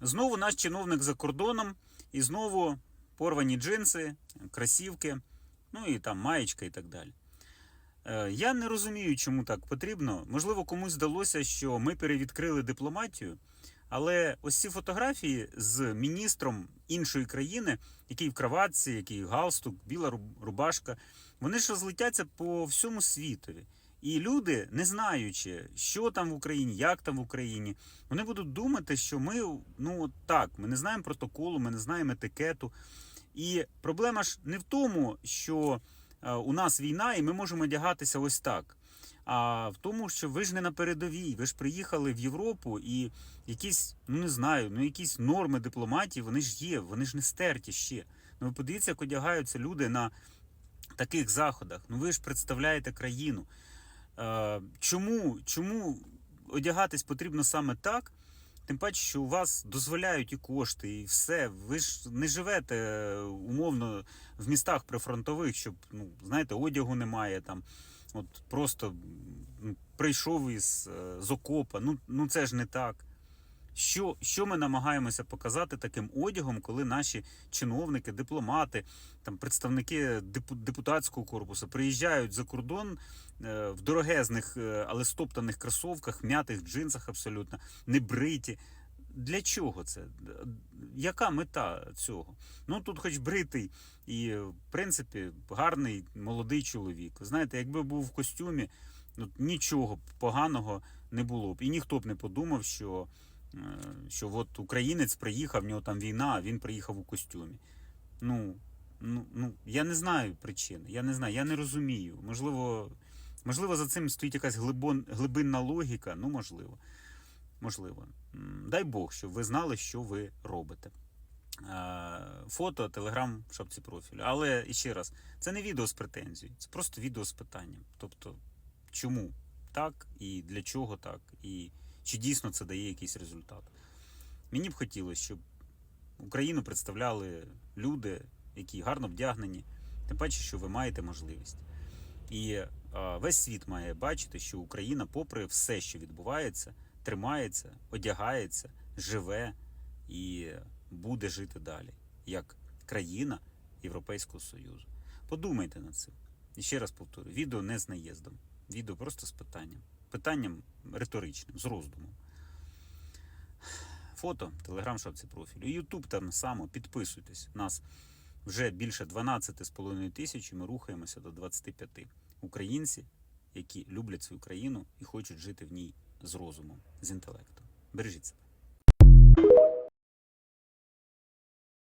Знову наш чиновник за кордоном, і знову порвані джинси, кросівки, ну і там маєчка і так далі. Е, Я не розумію, чому так потрібно. Можливо, комусь здалося, що ми перевідкрили дипломатію, але ось ці фотографії з міністром іншої країни, який в краватці, який галстук, біла рубашка, вони ж розлетяться по всьому світові. І люди, не знаючи, що там в Україні, як там в Україні, вони будуть думати, що ми ну так, ми не знаємо протоколу, ми не знаємо етикету. І проблема ж не в тому, що е, у нас війна, і ми можемо одягатися ось так. А в тому, що ви ж не на передовій, ви ж приїхали в Європу, і якісь, ну не знаю, ну якісь норми дипломатії, вони ж є, вони ж не стерті ще. Ну ви подивіться, як одягаються люди на таких заходах. Ну ви ж представляєте країну. Е, Чому, чому одягатись потрібно саме так? Тим паче, що у вас дозволяють і кошти, і все. Ви ж не живете е, умовно в містах прифронтових, щоб ну знаєте, одягу немає там. От просто ну, прийшов із е, з окопа. Ну, ну це ж не так. Що, що ми намагаємося показати таким одягом, коли наші чиновники, дипломати, там представники депутатського корпусу приїжджають за кордон е, в дорогезних, е, але стоптаних кросовках, м'ятих джинсах абсолютно, не бриті. Для чого це? Яка мета цього? Ну тут, хоч бритий і, в принципі, гарний молодий чоловік. Знаєте, якби був в костюмі, ну, нічого поганого не було б. І ніхто б не подумав, що, що от українець приїхав, в нього там війна, а він приїхав у костюмі. Ну, ну, ну я не знаю причини. Я не знаю, я не розумію. Можливо, можливо, за цим стоїть якась глибон, глибинна логіка. Ну, можливо. Можливо. Дай Бог, щоб ви знали, що ви робите. Е, Фото, телеграм в шапці профілю. Але ще раз, це не відео з претензією, це просто відео з питанням. Тобто, чому так і для чого так, і чи дійсно це дає якийсь результат. Мені б хотілося, щоб Україну представляли люди, які гарно вдягнені, тим паче, що ви маєте можливість. І е, весь світ має бачити, що Україна, попри все, що відбувається, тримається, одягається, живе і буде жити далі, як країна Європейського Союзу. Подумайте над цим. І ще раз повторю: відео не з наїздом, відео просто з питанням. Питанням риторичним, з роздумом. Фото, телеграм, шапці профілю. Ютуб там само, підписуйтесь. Нас вже більше 12,5 тисяч, і ми рухаємося до 25. Українці, які люблять свою країну і хочуть жити в ній з розумом, з інтелектом. Бережіть себе.